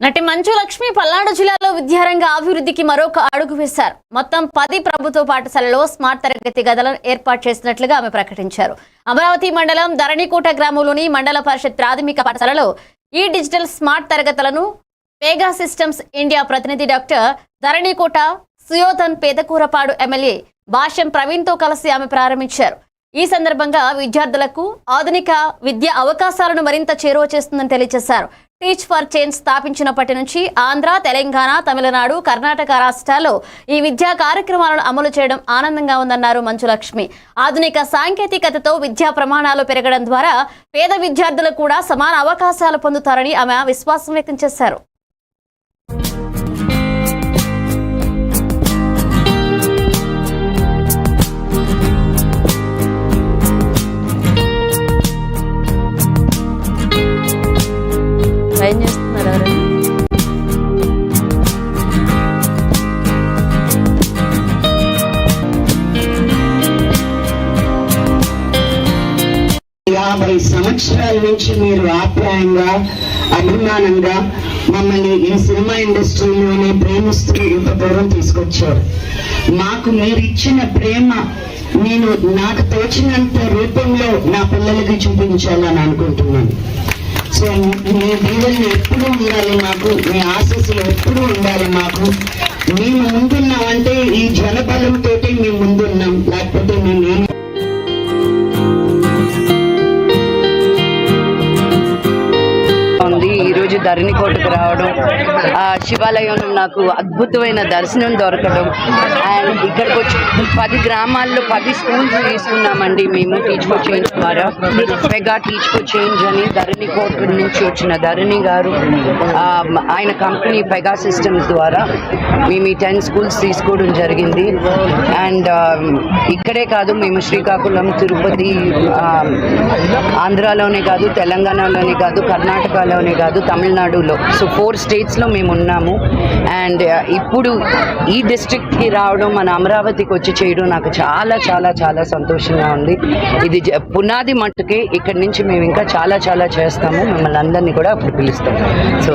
నటి మంచు లక్ష్మి పల్నాడు జిల్లాలో విద్యారంగ అభివృద్ధికి మరొక అడుగు వేశారు. మొత్తం పది ప్రభుత్వ పాఠశాలలో స్మార్ట్ తరగతి గదులను ఏర్పాటు చేసినట్లుగా ఆమె ప్రకటించారు. అమరావతి మండలం ధరణికోట గ్రామంలోని మండల పరిషత్ ప్రాథమిక పాఠశాలలో ఈ డిజిటల్ స్మార్ట్ తరగతులను పేగా సిస్టమ్స్ ఇండియా ప్రతినిధి డాక్టర్ ధరణికోట సుయోధన్ పేదకూరపాడు ఎమ్మెల్యే భాష్యం ప్రవీణ్తో కలిసి ఆమె ప్రారంభించారు. ఈ సందర్భంగా విద్యార్థులకు ఆధునిక విద్య అవకాశాలను మరింత చేరువ చేస్తుందని తెలియజేశారు. టీచ్ ఫర్ చేంజ్ స్థాపించినప్పటి నుంచి ఆంధ్ర తెలంగాణ తమిళనాడు కర్ణాటక రాష్ట్రాల్లో ఈ విద్యా కార్యక్రమాలను అమలు చేయడం ఆనందంగా ఉందన్నారు మంచులక్ష్మి. ఆధునిక సాంకేతికతతో విద్యా ప్రమాణాలు పెరగడం ద్వారా పేద విద్యార్థులు కూడా సమాన అవకాశాలు పొందుతారని ఆమె విశ్వాసం వ్యక్తం చేశారు. ఏం చేస్తున్నారు ఎవరైనా యాభై సంవత్సరాల నుంచి మీరు ఆప్యాయంగా అభిమానంగా మమ్మల్ని ఈ సినిమా ఇండస్ట్రీలోనే ప్రేమిస్తూ ఇంత దూరం తీసుకొచ్చారు. మాకు మీరు ఇచ్చిన ప్రేమ నేను నాకు తోచినంత రూపంలో నా పిల్లలకి చూపించాలని అనుకుంటున్నాను. సో మీ దీవెనలు ఎప్పుడూ ఉండాలి మాకు? మీ ఆశస్సులు ఎప్పుడూ ఉండాలి మాకు? మేము ముందున్నామంటే ఈ జనబలంతో మేము ముందున్నాం. లేకపోతే మేము ఉంది. రోజు ధరణి కోటకు రావడం ఆ శివాలయం నాకు అద్భుతమైన దర్శనం దొరకడం. అండ్ ఇక్కడికి వచ్చి పది గ్రామాల్లో పది స్కూల్స్ తీసుకున్నామండి మేము టీచ్ ఫర్ చేంజ్ ద్వారా. మెగా టీచ్ ఫర్ చేంజ్ అని ధరణి కోట నుంచి వచ్చిన ధరణి గారు ఆయన కంపెనీ పెగా సిస్టమ్స్ ద్వారా మేము ఈ టెన్ స్కూల్స్ తీసుకోవడం జరిగింది. అండ్ ఇక్కడే కాదు మేము శ్రీకాకుళం తిరుపతి ఆంధ్రాలోనే కాదు తెలంగాణలోనే కాదు కర్ణాటకలోనే కాదు తమిళనాడులో. సో ఫోర్ స్టేట్స్లో మేము ఉన్నాము. అండ్ uh, ఇప్పుడు ఈ డిస్ట్రిక్ట్కి రావడం మన అమరావతికి వచ్చి చేయడం నాకు చాలా చాలా చాలా సంతోషంగా ఉంది. ఇది పునాది మట్టుకే ఇక్కడి నుంచి మేము ఇంకా చాలా చాలా చేస్తాము. మిమ్మల్ని అందరినీ కూడా అప్పుడు పిలుస్తాము. సో